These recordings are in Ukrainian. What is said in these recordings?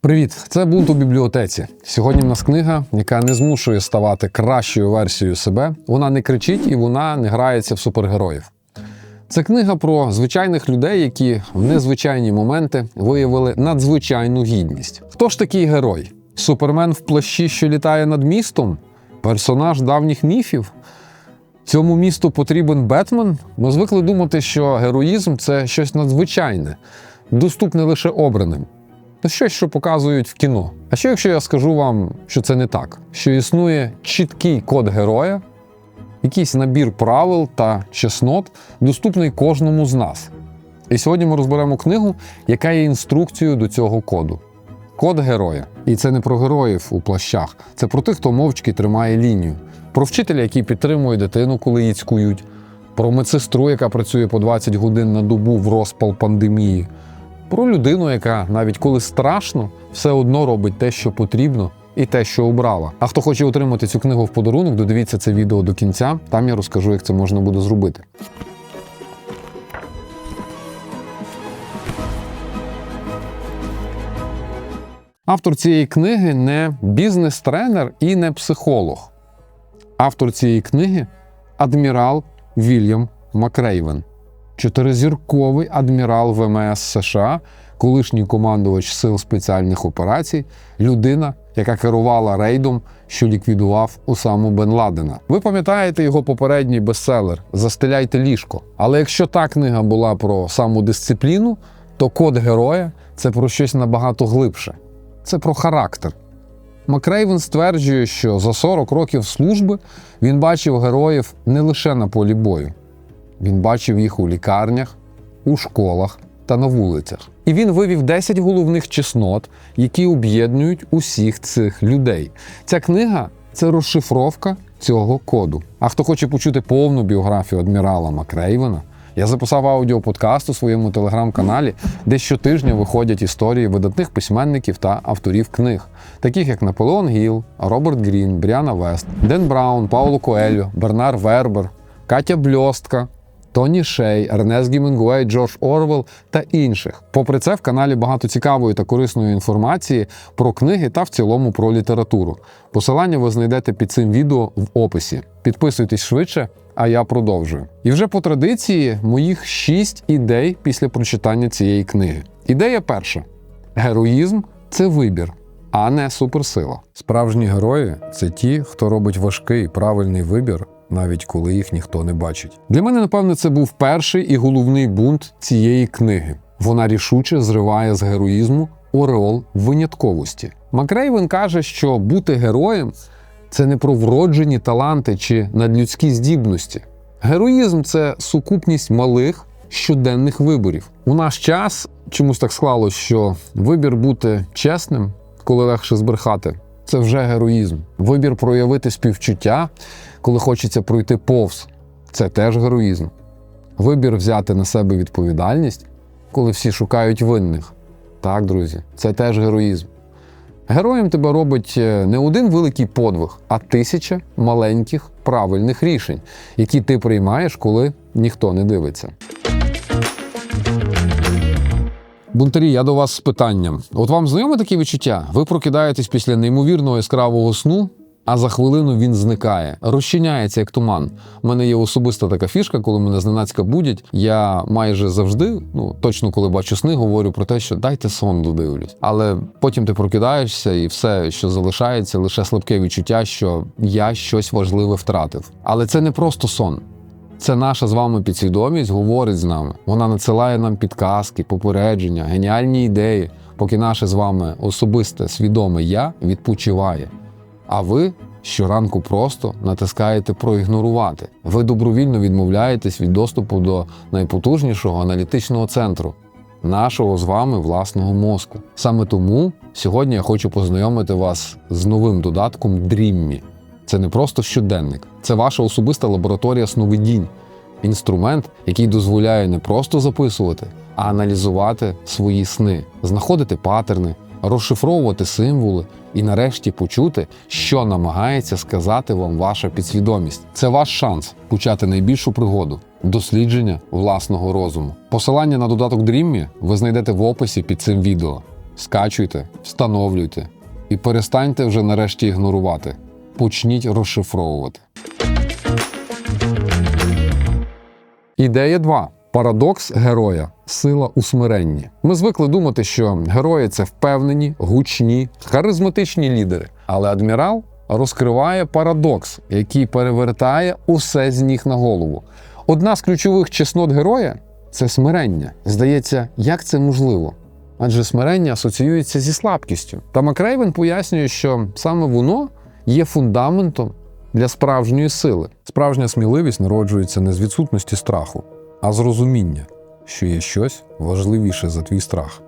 Привіт, це бунт у бібліотеці. Сьогодні в нас книга, яка не змушує ставати кращою версією себе. Вона не кричить і вона не грається в супергероїв. Це книга про звичайних людей, які в незвичайні моменти виявили надзвичайну гідність. Хто ж такий герой? Супермен в плащі, що літає над містом? Персонаж давніх міфів? Цьому місту потрібен Бетмен? Ми звикли думати, що героїзм це щось надзвичайне, доступне лише обраним. Ну, щось, що показують в кіно. А що якщо я скажу вам, що це не так? Що існує чіткий код героя, якийсь набір правил та чеснот, доступний кожному з нас. І сьогодні ми розберемо книгу, яка є інструкцією до цього коду. Код героя. І це не про героїв у плащах, це про тих, хто мовчки тримає лінію, про вчителя, який підтримує дитину, коли її цькують, про медсестру, яка працює по 20 годин на добу в розпал пандемії, про людину, яка навіть коли страшно, все одно робить те, що потрібно, і те, що обрала. А хто хоче отримати цю книгу в подарунок, додивіться це відео до кінця. Там я розкажу, як це можна буде зробити. Автор цієї книги не бізнес-тренер і не психолог. Автор цієї книги адмірал Вільям Макрейвен, чотиризірковий адмірал ВМС США, колишній командувач сил спеціальних операцій, людина, яка керувала рейдом, що ліквідував Усаму Бен Ладена. Ви пам'ятаєте його попередній бестселер Застеляйте ліжко. Але якщо та книга була про самодисципліну, то код героя це про щось набагато глибше. Це про характер. Макрейвен стверджує, що за 40 років служби він бачив героїв не лише на полі бою, він бачив їх у лікарнях, у школах та на вулицях. І він вивів 10 головних чеснот, які об'єднують усіх цих людей. Ця книга це розшифровка цього коду. А хто хоче почути повну біографію адмірала Макрейвена, я записав аудіоподкаст у своєму телеграм-каналі, де щотижня виходять історії видатних письменників та авторів книг, таких як Наполеон Гіл, Роберт Грін, Бріана Вест, Ден Браун, Пауло Коельо, Бернар Вербер, Катя Бльостка. Тоні Шей, Ернест Гімінгуей, Джордж Орвел та інших. Попри це, в каналі багато цікавої та корисної інформації про книги та в цілому про літературу. Посилання ви знайдете під цим відео в описі. Підписуйтесь швидше, а я продовжую. І вже по традиції моїх шість ідей після прочитання цієї книги. Ідея перша: героїзм це вибір. А не суперсила. Справжні герої це ті, хто робить важкий правильний вибір, навіть коли їх ніхто не бачить. Для мене, напевне, це був перший і головний бунт цієї книги. Вона рішуче зриває з героїзму ореол винятковості. Макрейвен каже, що бути героєм це не про вроджені таланти чи надлюдські здібності. Героїзм це сукупність малих щоденних виборів. У наш час чомусь так склалось, що вибір бути чесним, коли легше збрехати, це вже героїзм. Вибір проявити співчуття, коли хочеться пройти повз, це теж героїзм. Вибір взяти на себе відповідальність, коли всі шукають винних. Так, друзі, це теж героїзм. Героєм тебе робить е, не один великий подвиг, а тисяча маленьких правильних рішень, які ти приймаєш, коли ніхто не дивиться. Бунтарі, я до вас з питанням. От вам знайоме таке відчуття? Ви прокидаєтесь після неймовірного яскравого сну, а за хвилину він зникає, розчиняється як туман. У мене є особиста така фішка, коли мене зненацька будять. Я майже завжди, ну точно коли бачу сни, говорю про те, що дайте сон додивлюсь. Але потім ти прокидаєшся, і все, що залишається, лише слабке відчуття, що я щось важливе втратив. Але це не просто сон. Це наша з вами підсвідомість говорить з нами. Вона надсилає нам підказки, попередження, геніальні ідеї, поки наше з вами особисте свідоме я відпочиває. А ви щоранку просто натискаєте проігнорувати. Ви добровільно відмовляєтесь від доступу до найпотужнішого аналітичного центру нашого з вами власного мозку. Саме тому сьогодні я хочу познайомити вас з новим додатком Dreamy. Це не просто щоденник, це ваша особиста лабораторія сновидінь, інструмент, який дозволяє не просто записувати, а аналізувати свої сни, знаходити патерни, розшифровувати символи і нарешті почути, що намагається сказати вам ваша підсвідомість. Це ваш шанс почати найбільшу пригоду дослідження власного розуму. Посилання на додаток Dreamy ви знайдете в описі під цим відео. скачуйте, встановлюйте і перестаньте вже нарешті ігнорувати. Почніть розшифровувати. Ідея 2. Парадокс героя. Сила у смиренні. Ми звикли думати, що герої це впевнені, гучні, харизматичні лідери. Але адмірал розкриває парадокс, який перевертає усе з ніг на голову. Одна з ключових чеснот героя це смирення. Здається, як це можливо? Адже смирення асоціюється зі слабкістю. Та Макрейвен пояснює, що саме воно є фундаментом для справжньої сили. Справжня сміливість народжується не з відсутності страху, а з розуміння, що є щось важливіше за твій страх.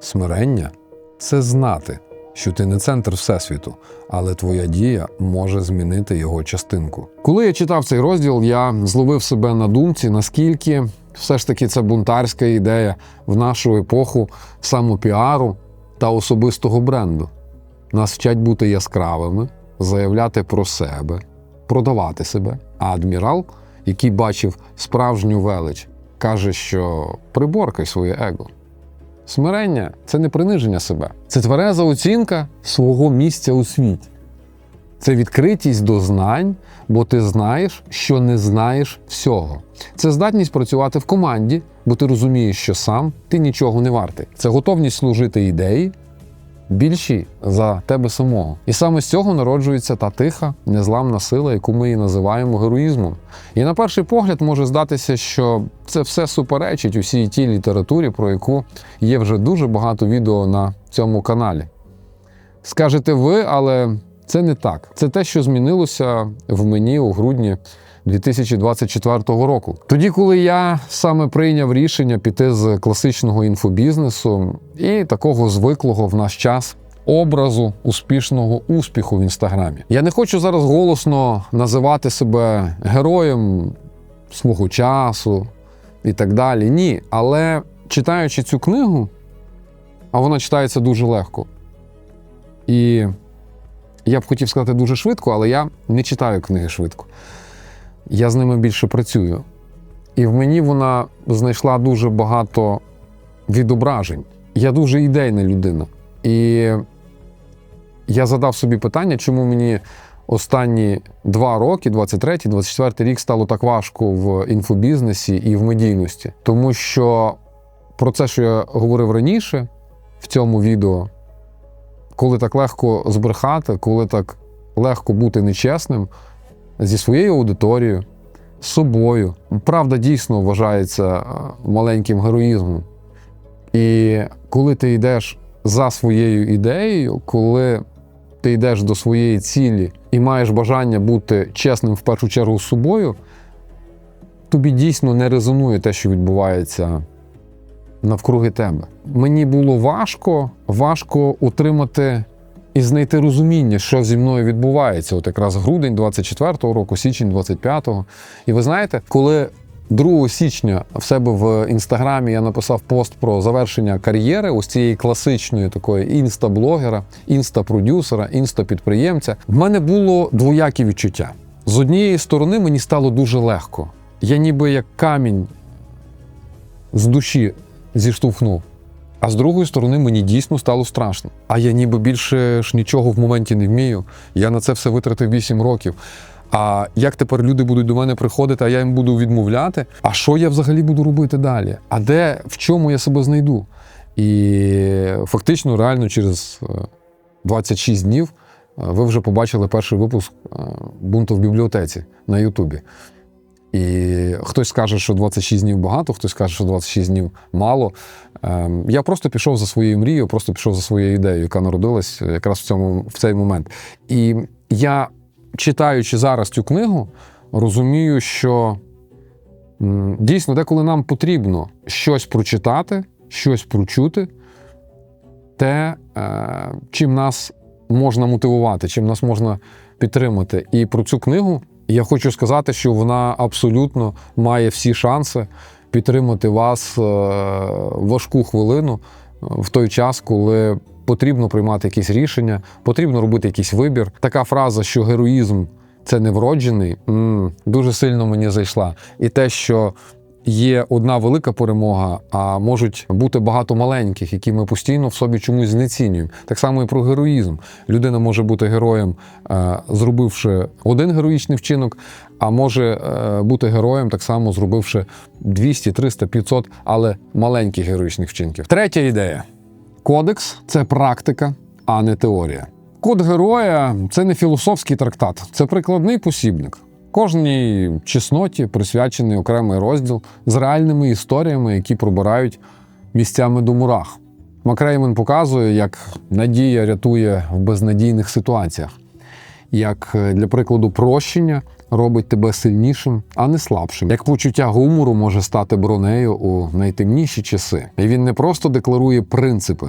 Смирення це знати, що ти не центр Всесвіту, але твоя дія може змінити його частинку. Коли я читав цей розділ, я зловив себе на думці, наскільки все ж таки це бунтарська ідея в нашу епоху самопіару та особистого бренду. Нас вчать бути яскравими, заявляти про себе, продавати себе. А адмірал, який бачив справжню велич, каже, що приборкай своє его. Смирення це не приниження себе, це твереза оцінка свого місця у світі. Це відкритість до знань, бо ти знаєш, що не знаєш всього. Це здатність працювати в команді, бо ти розумієш, що сам ти нічого не вартий. Це готовність служити ідеї більшій за тебе самого. І саме з цього народжується та тиха, незламна сила, яку ми і називаємо героїзмом. І на перший погляд може здатися, що це все суперечить усій тій літературі, про яку є вже дуже багато відео на цьому каналі. Скажете ви, але це не так. Це те, що змінилося в мені у грудні 2024 року. Тоді, коли я саме прийняв рішення піти з класичного інфобізнесу і такого звиклого в наш час. Образу успішного успіху в інстаграмі. Я не хочу зараз голосно називати себе героєм свого часу і так далі. Ні. Але читаючи цю книгу, а вона читається дуже легко. І я б хотів сказати дуже швидко, але я не читаю книги швидко. Я з ними більше працюю. І в мені вона знайшла дуже багато відображень. Я дуже ідейна людина. І я задав собі питання, чому мені останні два роки, 23, 24 рік, стало так важко в інфобізнесі і в медійності. Тому що про це, що я говорив раніше в цьому відео, коли так легко збрехати, коли так легко бути нечесним зі своєю аудиторією, з собою, правда дійсно вважається е, маленьким героїзмом. І коли ти йдеш за своєю ідеєю, коли ти йдеш до своєї цілі і маєш бажання бути чесним в першу чергу з собою, тобі дійсно не резонує те, що відбувається навкруги тебе. Мені було важко, важко утримати і знайти розуміння, що зі мною відбувається. От якраз грудень 24-го року, січень 25-го. І ви знаєте, коли 2 січня в себе в інстаграмі я написав пост про завершення кар'єри ось цієї класичної такої інста-блогера, інста-продюсера, інста-підприємця, в мене було двоякі відчуття. З однієї сторони, мені стало дуже легко. Я ніби як камінь з душі зіштовхнув. А з другої сторони, мені дійсно стало страшно. А я ніби більше ж нічого в моменті не вмію. Я на це все витратив 8 років. А як тепер люди будуть до мене приходити, а я їм буду відмовляти? А що я взагалі буду робити далі? А де в чому я себе знайду? І фактично, реально, через е, 26 днів е, ви вже побачили перший випуск е, бунту в бібліотеці на Ютубі. І хтось скаже, що 26 днів багато, хтось скаже, що 26 днів мало. Ем, Я просто пішов за своєю мрією, просто пішов за своєю ідеєю, яка народилась якраз в цьому в цей момент. І я, читаючи зараз цю книгу, розумію, що дійсно деколи нам потрібно щось прочитати, щось прочути, те, е, чим нас можна мотивувати, чим нас можна підтримати. І про цю книгу я хочу сказати, що вона абсолютно має всі шанси підтримати вас е, в важку хвилину е, в той час, коли потрібно приймати якісь рішення, потрібно робити якийсь вибір. Така фраза, що героїзм це не вроджений, дуже сильно мені зайшла. І те, що є одна велика перемога, а можуть бути багато маленьких, які ми постійно в собі чомусь знецінюємо. Так само і про героїзм. Людина може бути героєм, е, зробивши один героїчний вчинок, а може е, бути героєм, так само зробивши 200, 300, 500, але маленьких героїчних вчинків. Третя ідея: кодекс це практика, а не теорія. Код героя це не філософський трактат, це прикладний посібник. Кожній чесноті присвячений окремий розділ з реальними історіями, які пробирають місцями до мурах. Макреймен показує, як надія рятує в безнадійних ситуаціях, як е, для прикладу прощення робить тебе сильнішим, а не слабшим. Як почуття гумору може стати бронею у найтемніші часи. І він не просто декларує принципи,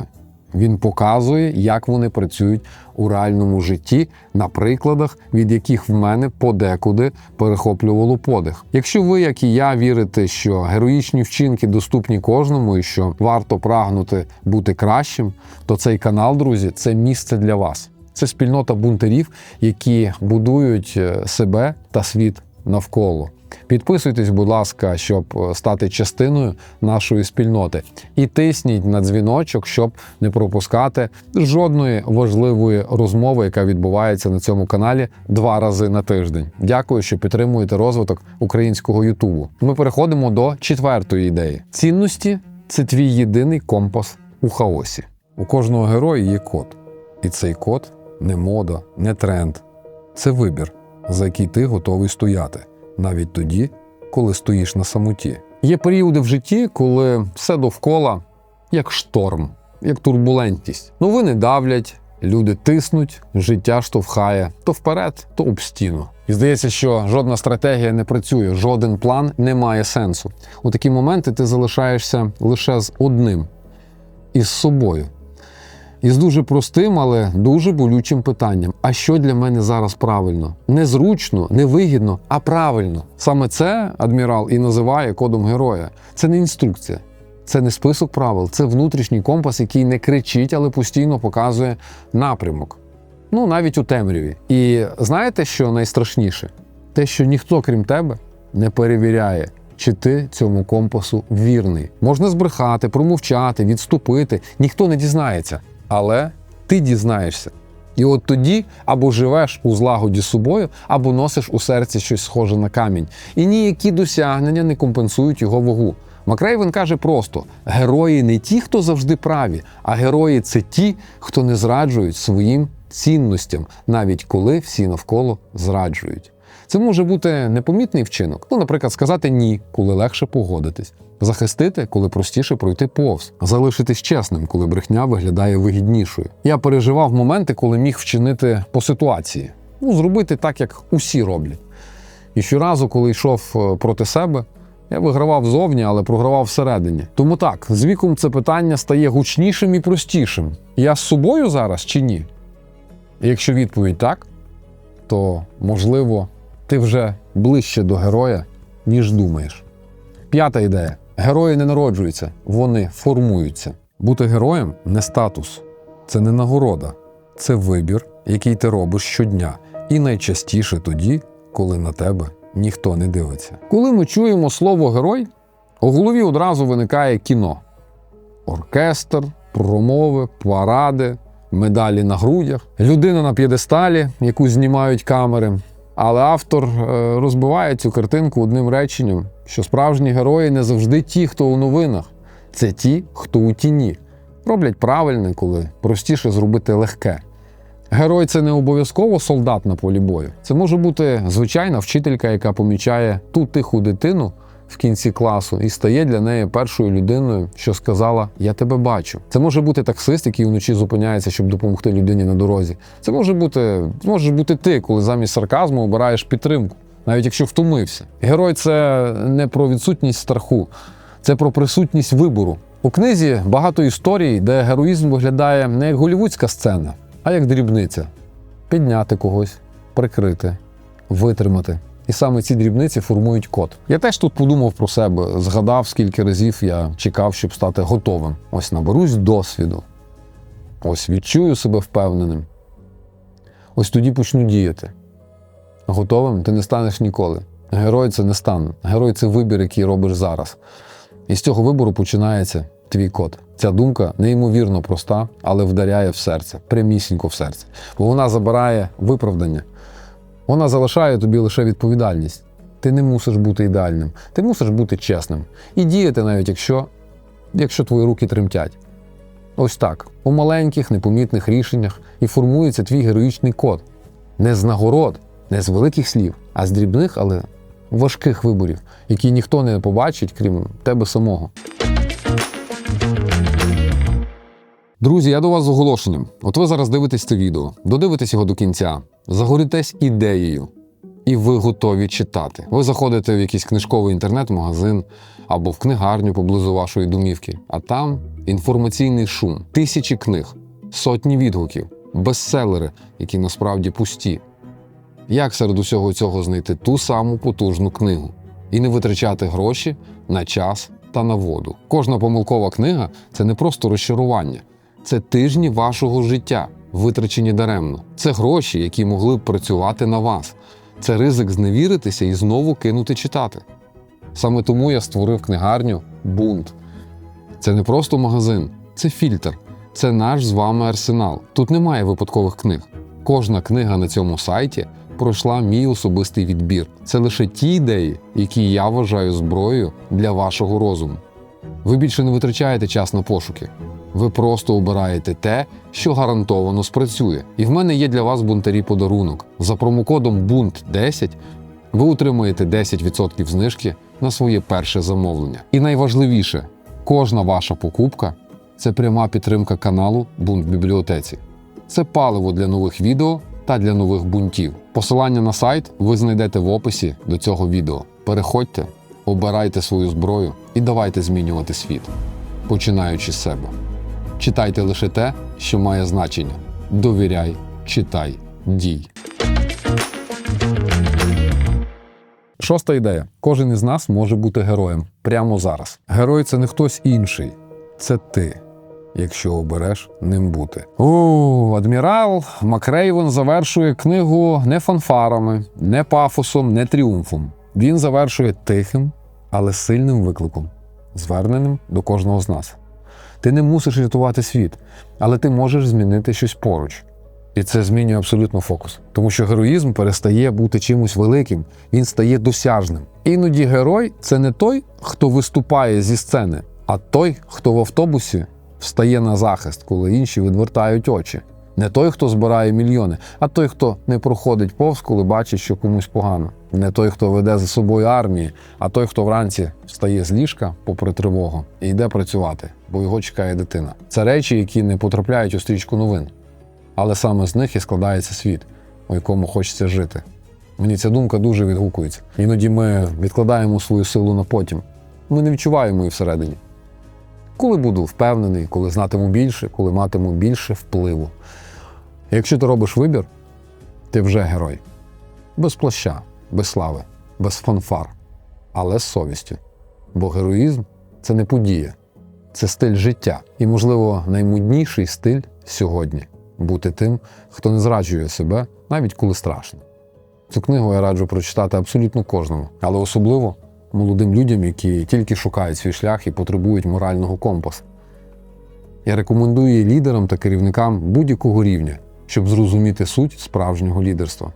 він показує, як вони працюють у реальному житті на прикладах, від яких в мене подекуди перехоплювало подих. Якщо ви, як і я, вірите, що героїчні вчинки доступні кожному і що варто прагнути бути кращим, то цей канал, друзі, це місце для вас. Це спільнота бунтарів, які будують е, себе та світ навколо. Підписуйтесь, будь ласка, щоб е, стати частиною нашої спільноти, і тисніть на дзвіночок, щоб не пропускати жодної важливої розмови, яка відбувається на цьому каналі два рази на тиждень. Дякую, що підтримуєте розвиток українського Ютубу. Ми переходимо до четвертої ідеї: цінності це твій єдиний компас у хаосі. У кожного героя є код, і цей код не мода, не тренд. Це вибір, за який ти готовий стояти навіть тоді, коли стоїш на самоті. Є періоди в житті, коли все довкола як шторм, як турбулентність. Новини давлять, люди тиснуть, життя штовхає то вперед, то об стіну. І здається, що жодна стратегія не працює, жоден план не має сенсу. У такі моменти ти залишаєшся лише з одним із собою. Із дуже простим, але дуже болючим питанням: а що для мене зараз правильно? Незручно, невигідно, а правильно. Саме це адмірал і називає кодом героя. Це не інструкція, це не список правил, це внутрішній компас, який не кричить, але постійно показує напрямок. Ну навіть у темряві. І знаєте, що найстрашніше? Те, що ніхто, крім тебе, не перевіряє. Чи ти цьому компасу вірний? Можна збрехати, промовчати, відступити. Ніхто не дізнається але ти дізнаєшся. І от тоді або живеш у злагоді з собою, або носиш у серці щось схоже на камінь. І ніякі досягнення не компенсують його вагу. Макрейвен каже просто: герої не ті, хто завжди праві, а герої це ті, хто не зраджують своїм цінностям, навіть коли всі навколо зраджують. Це може бути непомітний вчинок. Ну, наприклад, сказати ні, коли легше погодитись, захистити, коли простіше пройти повз, залишитись чесним, коли брехня виглядає вигіднішою. Я переживав моменти, коли міг вчинити по ситуації, ну зробити так, як усі роблять. І щоразу, коли йшов е, проти себе. Я вигравав зовні, але програвав всередині. Тому так, з віком це питання стає гучнішим і простішим. Я з собою зараз чи ні? Якщо відповідь так, то можливо ти вже ближче до героя, ніж думаєш. П'ята ідея: герої не народжуються, вони формуються. Бути героєм не статус, це не нагорода, це вибір, який ти робиш щодня, і найчастіше тоді, коли на тебе ніхто не дивиться. Коли ми чуємо слово герой, у голові одразу виникає кіно: оркестр, промови, паради, медалі на грудях, людина на п'єдесталі, яку знімають камери. Але автор е, розбиває цю картинку одним реченням, що справжні герої не завжди ті, хто у новинах, це ті, хто у тіні. Роблять правильне, коли простіше зробити легке. Герой це не обов'язково солдат на полі бою. Це може бути звичайна вчителька, яка помічає ту тиху дитину в кінці класу і стає для неї першою людиною, що сказала Я тебе бачу. Це може бути таксист, який вночі зупиняється, щоб допомогти людині на дорозі. Це може бути можеш бути ти, коли замість сарказму обираєш підтримку, навіть якщо втомився. Герой це не про відсутність страху, це про присутність вибору. У книзі багато історій, де героїзм виглядає не як голівудська сцена, а як дрібниця: підняти когось, прикрити, витримати. І саме ці дрібниці формують код. Я теж тут подумав про себе, згадав, скільки разів я чекав, щоб стати готовим. Ось наберусь досвіду. Ось відчую себе впевненим. Ось тоді почну діяти. Готовим ти не станеш ніколи. Герой це не стан. Герой це вибір, який робиш зараз. І з цього вибору починається твій код. Ця думка неймовірно проста, але вдаряє в серце, прямісінько в серце. Бо вона забирає виправдання. Вона залишає тобі лише відповідальність. Ти не мусиш бути ідеальним, ти мусиш бути чесним і діяти, навіть якщо, якщо твої руки тремтять. Ось так, у маленьких, непомітних рішеннях і формується твій героїчний код. Не з нагород, не з великих слів, а з дрібних, але важких виборів, які ніхто не побачить, крім тебе самого. Друзі, я до вас з оголошенням. От ви зараз дивитесь це відео, додивитесь його до кінця, загорітесь ідеєю, і ви готові читати. Ви заходите в якийсь книжковий інтернет-магазин або в книгарню поблизу вашої домівки, а там інформаційний шум, тисячі книг, сотні відгуків, бестселери, які насправді пусті. Як серед усього цього знайти ту саму потужну книгу і не витрачати гроші на час та на воду? Кожна помилкова книга це не просто розчарування, це тижні вашого життя, витрачені даремно. Це гроші, які могли б працювати на вас. Це ризик зневіритися і знову кинути читати. Саме тому я створив книгарню Бунт. Це не просто магазин, це фільтр, це наш з вами арсенал. Тут немає випадкових книг. Кожна книга на цьому сайті пройшла мій особистий відбір. Це лише ті ідеї, які я вважаю зброєю для вашого розуму. Ви більше не витрачаєте час на пошуки. Ви просто обираєте те, що гарантовано спрацює. І в мене є для вас бунтарі подарунок. За промокодом BUNT10 ви отримуєте 10% знижки на своє перше замовлення. І найважливіше, кожна ваша покупка це пряма підтримка каналу Бунт бібліотеці. Це паливо для нових відео та для нових бунтів. Посилання на сайт ви знайдете в описі до цього відео. Переходьте, обирайте свою зброю і давайте змінювати світ, починаючи з себе. Читайте лише те, що має значення. Довіряй, читай, дій. Шоста ідея: кожен із нас може бути героєм прямо зараз. Герой це не хтось інший, це ти, якщо обереш ним бути. О, адмірал Макрейвен завершує книгу не фанфарами, не пафосом, не тріумфом. Він завершує тихим, але сильним викликом, зверненим до кожного з нас. Ти не мусиш рятувати світ, але ти можеш змінити щось поруч. І це змінює абсолютно фокус. Тому що героїзм перестає бути чимось великим, він стає досяжним. Іноді герой це не той, хто виступає зі сцени, а той, хто в автобусі встає на захист, коли інші відвертають очі. Не той, хто збирає мільйони, а той, хто не проходить повз, коли бачить, що комусь погано. Не той, хто веде за собою армії, а той, хто вранці встає з ліжка попри тривогу і йде працювати, бо його чекає дитина. Це речі, які не потрапляють у стрічку новин. Але саме з них і складається світ, у якому хочеться жити. Мені ця думка дуже відгукується. Іноді ми відкладаємо свою силу на потім. Ми не відчуваємо її всередині. Коли буду впевнений, коли знатиму більше, коли матиму більше впливу. Якщо ти робиш вибір, ти вже герой. Без плаща, без слави, без фанфар, але з совістю. Бо героїзм це не подія, це стиль життя. І, можливо, наймудніший стиль сьогодні бути тим, хто не зраджує себе, навіть коли страшно. Цю книгу я раджу прочитати абсолютно кожному, але особливо молодим людям, які тільки шукають свій шлях і потребують морального компасу. Я рекомендую лідерам та керівникам будь-якого рівня, щоб зрозуміти суть справжнього лідерства.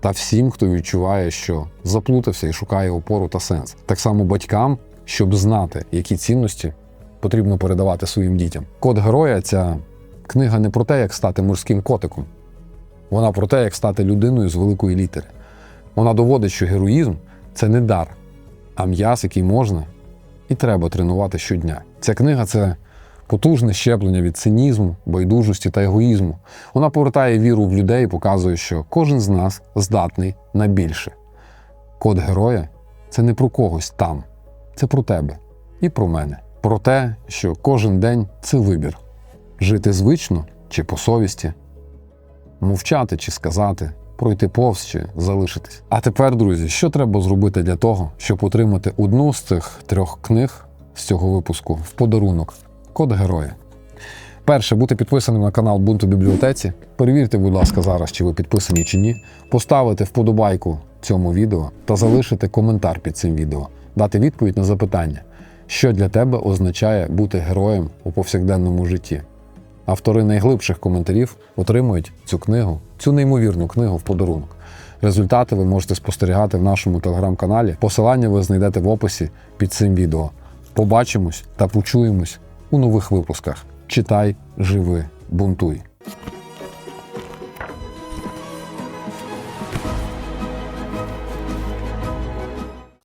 Та всім, хто відчуває, що заплутався і шукає опору та сенс. Так само батькам, щоб знати, які цінності потрібно передавати своїм дітям. Код героя ця книга не про те, як стати морським котиком. Вона про те, як стати людиною з великої літери. Вона доводить, що героїзм це не дар, а м'яз, який можна і треба тренувати щодня. Ця книга це потужне щеплення від цинізму, байдужості та егоїзму. Вона повертає віру в людей і показує, що кожен з нас здатний на більше. Код героя це не про когось там, це про тебе і про мене. Про те, що кожен день це вибір жити звично чи по совісті, мовчати чи сказати, пройти повз чи залишитись. А тепер, друзі, що треба зробити для того, щоб отримати одну з цих трьох книг з цього випуску в подарунок Код героя. Перше, бути підписаним на канал Бунту бібліотеці. Перевірте, будь ласка, зараз, чи ви підписані чи ні. Поставити вподобайку цьому відео та залишити коментар під цим відео, дати відповідь на запитання, що для тебе означає бути героєм у повсякденному житті. Автори найглибших коментарів отримують цю книгу, цю неймовірну книгу в подарунок. Результати ви можете спостерігати в нашому телеграм-каналі. Посилання ви знайдете в описі під цим відео. Побачимось та почуємось у нових випусках. Читай, живи, бунтуй.